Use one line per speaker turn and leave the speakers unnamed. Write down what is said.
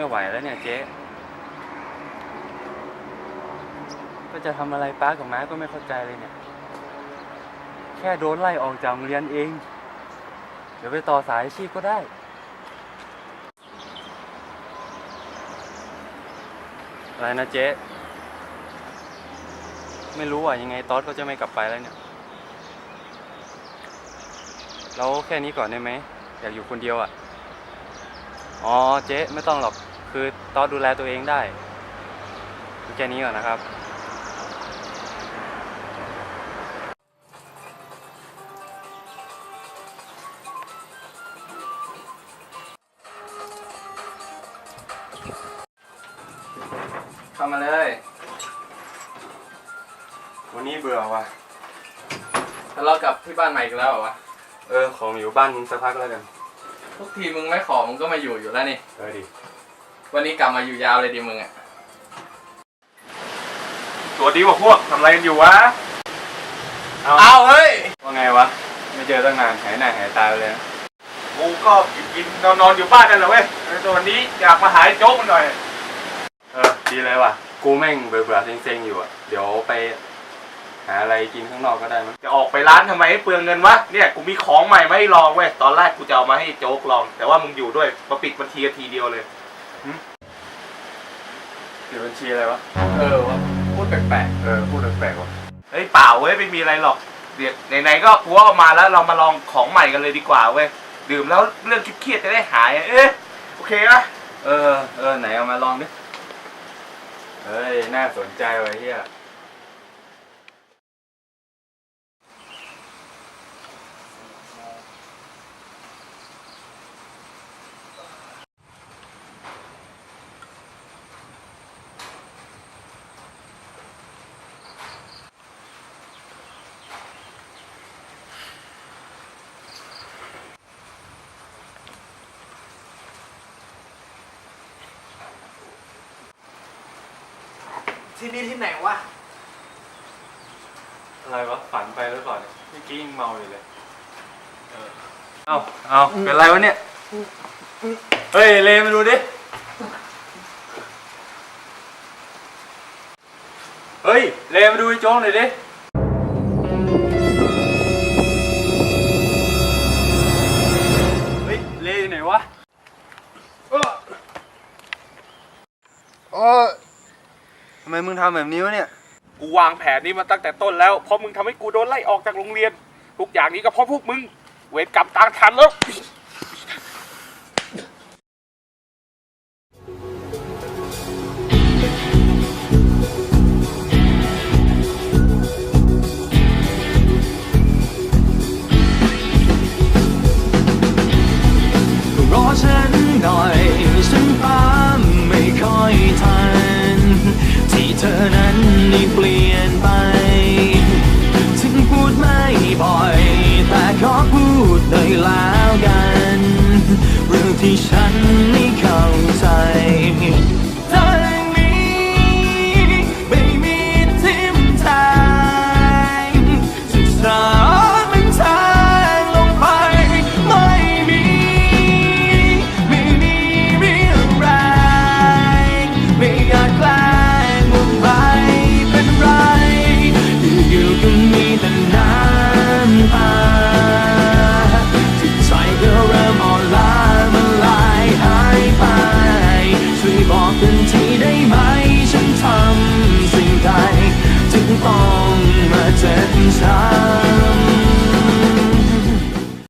ไม่ไหวแล้วเนี่ยเจ๊ก็จะทำอะไรป้ากับม้าก็ไม่เข้าใจเลยเนี่ย แค่โดนไล่ออกจากโรงเรียนเอง เดี๋ยวไปต่อสายอาชีพก็ได้ อะไรนะเจ๊ ไม่รู้ว่ายังไงตอสก็จะไม่กลับไปแล้วเนี่ย เราแค่นี้ก่อนได้ไหม อยากอยู่คนเดียวอะ อ๋อเจ๊ไม่ต้องหรอก คือตอสดูแลตัวเองได้แค่นี้ก่อนนะครับ เข้ามาเลย วันนี้เบื่อว่ะ
ทะเลาะกับที่บ้านใหม่อีกแล้วเหรอวะ
เออ ขอมาอยู่บ้านมึงสักพักแล้วกัน
ทุกทีมึงไม่ขอมึงก็มาอยู่อยู่แล้วนี่
เออดิ
วันนี้กลับมาอยู่ยาวเลยดิมึงอะ
ตัวดีกว่าพวกทำอะไรกันอยู่วะ
เอา
เอาเฮ้ย
ว่าไงวะ ไม่เจอตั้งนานหายหน้าหายตาไปเลยนะ
กูก็กินนอนนอนอยู่บ้านนั่นแหละเว้ยแต่วันนี้อยากมาหาไอ้โจ๊กมันหน่อย
เออ ดีเลยว่ะ กูแม่งเบื่อเบื่อๆเซ็งๆอยู่อะ เดี๋ยวไป หาอะไรกินข้างนอกก็ได้มั้ง
จะออกไปร้านทำไมให้เปลืองเงินวะ เนี่ยกูมีของใหม่มาให้ลองเว้ย ตอนแรกกูจะเอามาให้โจ๊กลอง แต่ว่ามึงอยู่ด้วยมาปิดบัญชีกันทีเดียวเลย
ปิดบัญชีอะไรวะ
เออวะพูดแปลก
เออพูดแปลกๆว่ะ
เฮ้ยเปล่าเว้ยไม่มีอะไรหรอกเดี๋ยวไหนๆก็กูเอามาแล้วเรามาลองของใหม่กันเลยดีกว่าเว้ยดื่มแล้วเรื่องเครียดๆจะได้หาย เอ๊ะโอเคปะ
เออ เออไหนเอามาลองดิ เฮ้ย น่าสนใจว่ะเฮีย
ที่นี่ที่ไหนวะ
อะไรวะฝันไปหรือเปล่าเนี่ยเมื่อกี้ยังเมาอยู่เลย เออเอาเอาเป็นไรวะเนี่ย เฮ้ยเลมาดูดิ เฮ้ยเลมาดูไอ้โจ้งหน่อยดิ เฮ้ยเลอยู่ไหนวะ
โอ้ทำ ไมมึงทำแบบนี้วะเนี่ย
กูวางแผนนี้มาตั้งแต่ต้นแล้ว เพราะมึงทำให้กูโดนไล่ออกจากโรงเรียน ทุกอย่างนี้ก็เพราะพวกมึง เวรกรรมตามทันแล้ว
ที่ฉันไม่เข้าใจ ช่วยบอกกันทีได้ไหม ฉันทำสิ่งใดจึงต้องมาเจ็บช้ำ